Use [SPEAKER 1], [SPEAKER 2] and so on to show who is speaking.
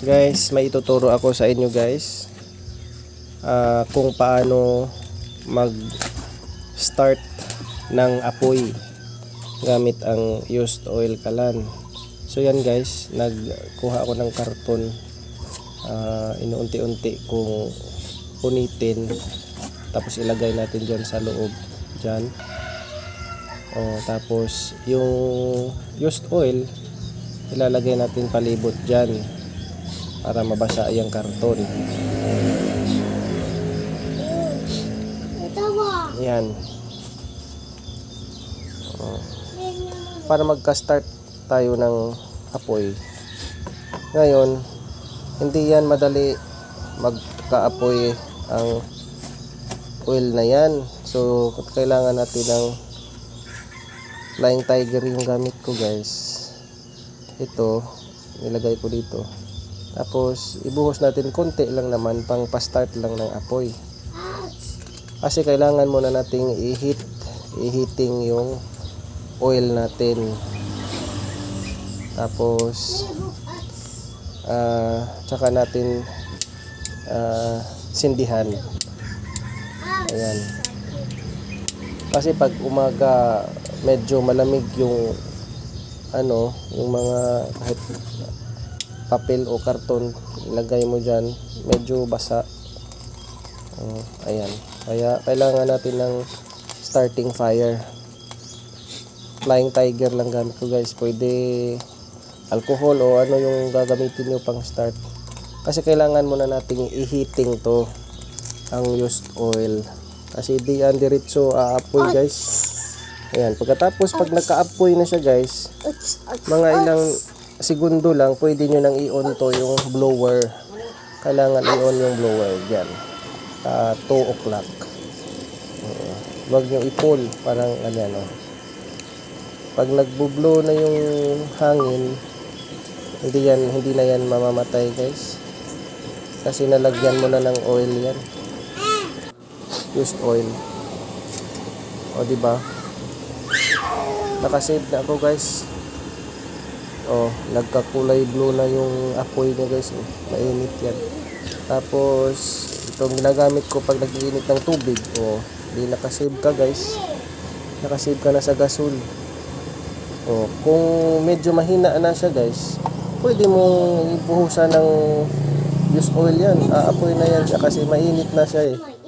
[SPEAKER 1] Guys, may ituturo ako sa inyo guys. ah, kung paano mag start ng apoy gamit ang used oil kalan. So yan guys, nagkuha ako ng karton. Ah, inuunti-unti kung punitin tapos ilagay natin dyan sa loob dyan o tapos yung used oil ilalagay natin palibot dyan para mabasa yung karton. Yan para magka-start tayo ng apoy. Ngayon hindi yan madali magka-apoy ang oil na yan. So kailangan natin ng flying tiger yung gamit ko guys. Ito nilagay ko dito tapos ibuhos natin konti lang naman pang pa-start lang ng apoy. Kasi kailangan muna nating i-heat i-heating yung oil natin. Tapos ah tsaka natin ah, sindihan. Ayan. Kasi pag umaga medyo malamig yung ano yung mga kahit papel o karton ilagay mo dyan. Medyo basa. Oh, ayan. Kaya kailangan natin ng starting fire. Flying tiger lang gamit ko guys. Pwede alcohol o ano yung gagamitin nyo pang start. Kasi kailangan muna nating i-heating to ang used oil. Kasi di yan diretso aapoy guys. Ayan pagkatapos pag nagka-apoy na siya guys mga ilang segundo lang pwede nyo nang i-on to yung blower. Kailangan i-on yung blower dyan. Uh, 2 o'clock. Oo. wag nyo i-pull. Parang ano yan oh. pag nagbublow na yung hangin hindi yan hindi na yan mamamatay guys. Kasi nalagyan mo na ng oil yan. Used oil. O di ba? Nakasave na ako guys oh nagkakulay blue na yung apoy niya guys. Oh. mainit yan. Tapos itong ginagamit ko pag nagiinit ng tubig oh di nakasave ka guys. Nakasave ka na sa gasol. Oh kung medyo mahina na siya guys pwede mong ibuhusan ng used oil yan. Aapoy na yan kasi mainit na siya eh